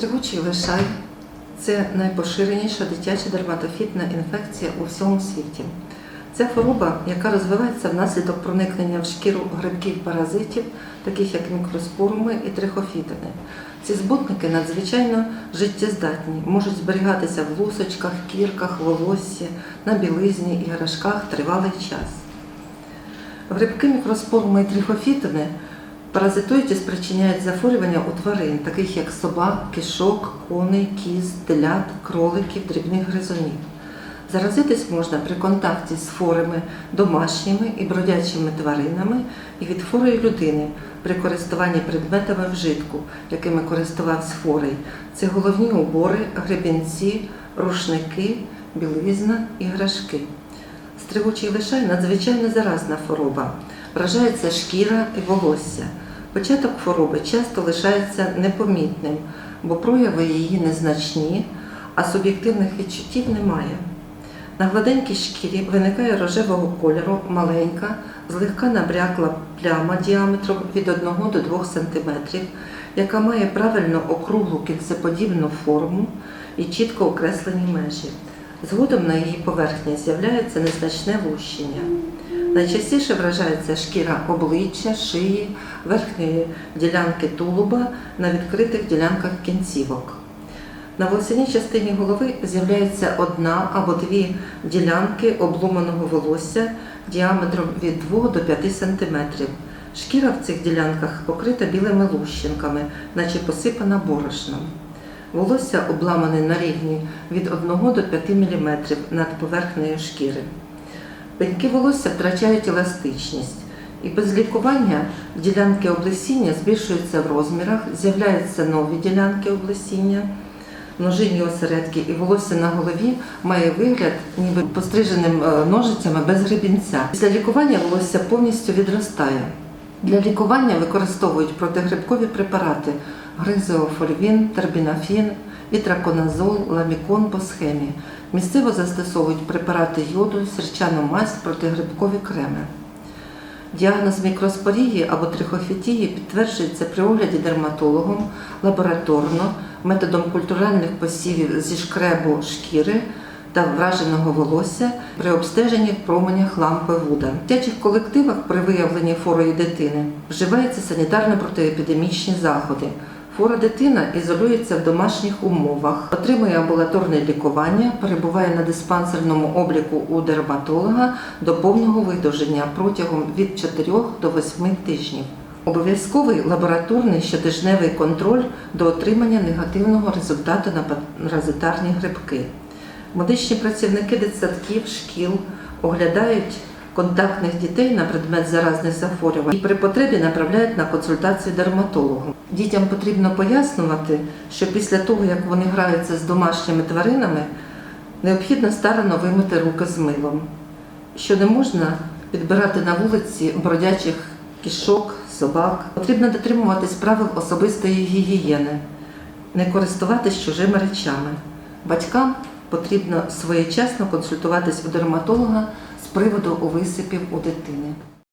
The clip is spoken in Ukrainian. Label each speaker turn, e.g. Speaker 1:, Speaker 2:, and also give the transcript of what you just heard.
Speaker 1: Тригучий лишай це найпоширеніша дитяча дерматофітна інфекція у всьому світі. Це хвороба, яка розвивається внаслідок проникнення в шкіру грибків-паразитів, таких як мікроспоруми і трихофітини. Ці збутники надзвичайно життєздатні, можуть зберігатися в лусочках, кірках, волоссі, на білизні і гарашках тривалий час. Грибки мікроспоруми і трихофітини паразитують спричиняють захворювання у тварин, таких як собак, кишок, коней, кіз, телят, кроликів, дрібних гризунів. Заразитись можна при контакті з хворими домашніми і бродячими тваринами і від хворої людини при користуванні предметами вжитку, якими користувався хворий. Це головні убори, гребінці, рушники, білизна, іграшки. Стригучий лишай надзвичайно заразна хвороба. Вражається шкіра і волосся. Початок хвороби часто лишається непомітним, бо прояви її незначні, а суб'єктивних відчуттів немає. На гладенькій шкірі виникає рожевого кольору маленька, злегка набрякла пляма діаметром від 1 до 2 см, яка має правильно округлу кільцеподібну форму і чітко окреслені межі. Згодом на її поверхні з'являється незначне лущення. Найчастіше вражається шкіра обличчя, шиї, верхньої ділянки тулуба на відкритих ділянках кінцівок. На волосяній частині голови з'являється одна або дві ділянки обломаного волосся діаметром від 2 до 5 см. Шкіра в цих ділянках покрита білими лущинками, наче посипана борошном. Волосся обламане на рівні від 1 до 5 мм над поверхнею шкіри. Пеньки волосся втрачають еластичність, і без лікування ділянки облесіння збільшуються в розмірах, з'являються нові ділянки облесіння, множинні осередки, і волосся на голові має вигляд, ніби постриженим е, ножицями без гребінця. Після лікування волосся повністю відростає. Для лікування використовують протигрибкові препарати гризеофольвін, тербінафін, ітраконазол, ламікон по схемі. Місцево застосовують препарати йоду, сірчану мазь, протигрибкові креми. Діагноз мікроспорії або трихофітії підтверджується при огляді дерматологом лабораторно методом культуральних посівів зі шкребу шкіри та враженого волосся при обстеженні в променях лампи Вуда. В дитячих колективах при виявленні хворої дитини вживаються санітарно-протиепідемічні заходи. Хвора дитина ізолюється в домашніх умовах, отримує амбулаторне лікування, перебуває на диспансерному обліку у дерматолога до повного видуження протягом від 4 до 8 тижнів. Обов'язковий лабораторний щотижневий контроль до отримання негативного результату на паразитарні грибки. Медичні працівники дитсадків, шкіл оглядають контактних дітей на предмет заразних захворювань і при потребі направляють на консультацію дерматологу. Дітям потрібно пояснювати, що після того, як вони граються з домашніми тваринами, необхідно старано вимити руки з милом, що не можна підбирати на вулиці бродячих кішок, собак. Потрібно дотримуватись правил особистої гігієни, не користуватись чужими речами. Батькам потрібно своєчасно консультуватись у дерматолога приводу висипів у дитини.